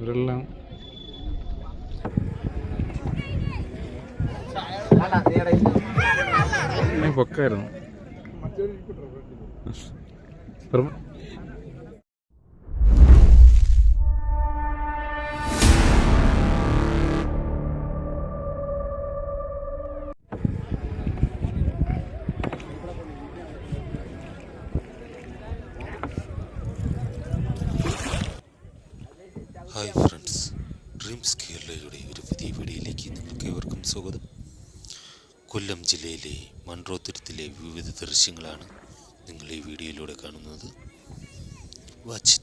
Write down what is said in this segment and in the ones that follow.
ഇവരെല്ലാം പൊക്കായിരുന്നു. Hi friends. Dreams കേരളയുടെ ഒരു പുതിയ വീഡിയോയിലേക്ക് നിങ്ങൾക്ക് ഏവർക്കും സ്വാഗതം. കൊല്ലം ജില്ലയിലെ മൺട്രോത്തുരത്തിലെ വിവിധ ദൃശ്യങ്ങളാണ് നിങ്ങൾ ഈ വീഡിയോയിലൂടെ കാണുന്നത്. വാച്ച്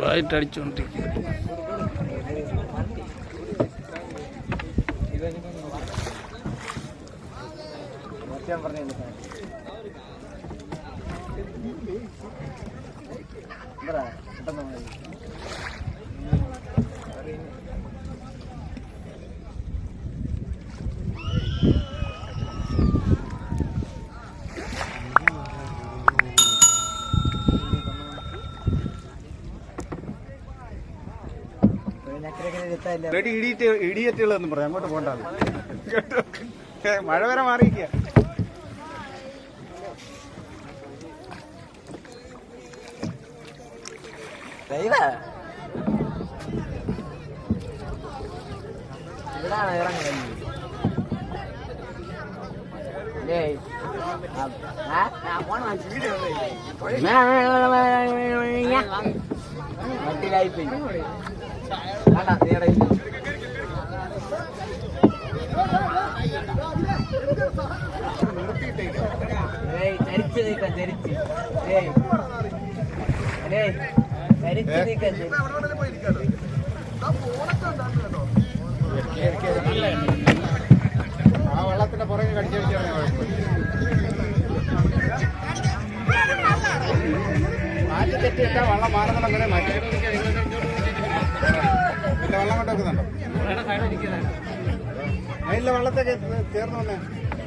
லைட் அடிச்சோன்ட்டு Thank you. ബ്ലഡ് ഇടിയിട്ട് ഇടിയറ്റുകളെന്ന് പറയാം അങ്ങോട്ട് പോകണ്ട കേട്ടോ മഴ വരെ മാറിയിരിക്കുക. ഇവിടാണ് ഇറങ്ങുന്നത് ഏയ്. ആ, ആ, ചരിച്ച് നീക്കാൻ ചരിച്ച് ചരിച്ച് നീക്കാൻ ആ വെള്ളത്തിന്റെ പുറകെ കടിച്ചു വെച്ചാണ് മാറ്റി തെറ്റിയിട്ടാ വെള്ളം മാറുന്നുണ്ടെങ്കിൽ മാറ്റി വെള്ളം കൊണ്ട് വെക്കുന്നുണ്ടോ അതിലെ വെള്ളത്തൊക്കെ ചേർന്ന് വന്നേ.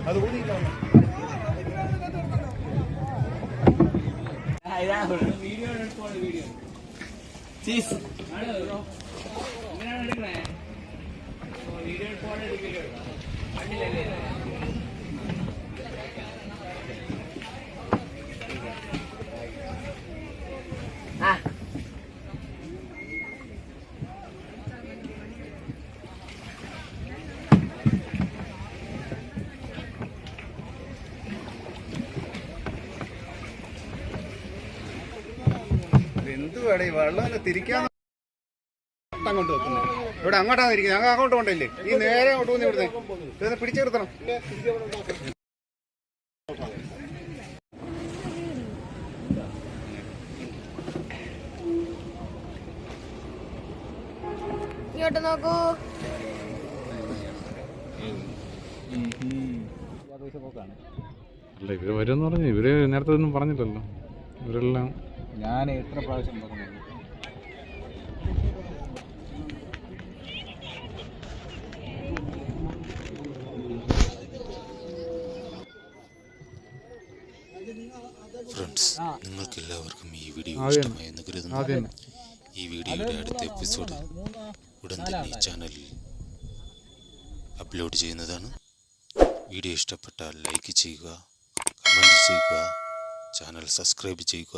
അത് ഊതിയില്ല. വെള്ളം. ചീസ് ആ എന്തുവാടേ വെള്ളം തിരിക്കാൻ അങ്ങോട്ട് വെക്കുന്നത് ഇവിടെ അങ്ങോട്ടാണ് ഇരിക്കുന്നത് ഞങ്ങൾ അങ്ങോട്ട് കൊണ്ടില്ലേ? ഈ നേരെ അങ്ങോട്ട് വന്ന് ഇവിടുന്ന്. ഇതൊന്ന് പിടിച്ചു നിർത്തണം ഇങ്ങോട്ട് നോക്കൂ. അല്ല ഇവർ വരുമെന്ന് പറഞ്ഞു. ഇവർ നേരത്തെ ഒന്നും പറഞ്ഞില്ലല്ലോ. ഇവരെല്ലാം ഞാൻ എത്ര പ്രാവശ്യം പറഞ്ഞു ഫ്രണ്ട്സ് നിങ്ങൾക്ക് എല്ലാവർക്കും ഈ വീഡിയോ. ഇഷ്ടമായെന്ന് കരുതുന്നു. ഈ വീഡിയോയുടെ അടുത്ത എപ്പിസോഡ് ഉടൻ തന്നെ ഈ ചാനലിൽ അപ്ലോഡ് ചെയ്യുന്നതാണ്. വീഡിയോ ഇഷ്ടപ്പെട്ടാൽ ലൈക്ക് ചെയ്യുക കമന്റ് ചെയ്യുക ചാനൽ സബ്സ്ക്രൈബ് ചെയ്യുക.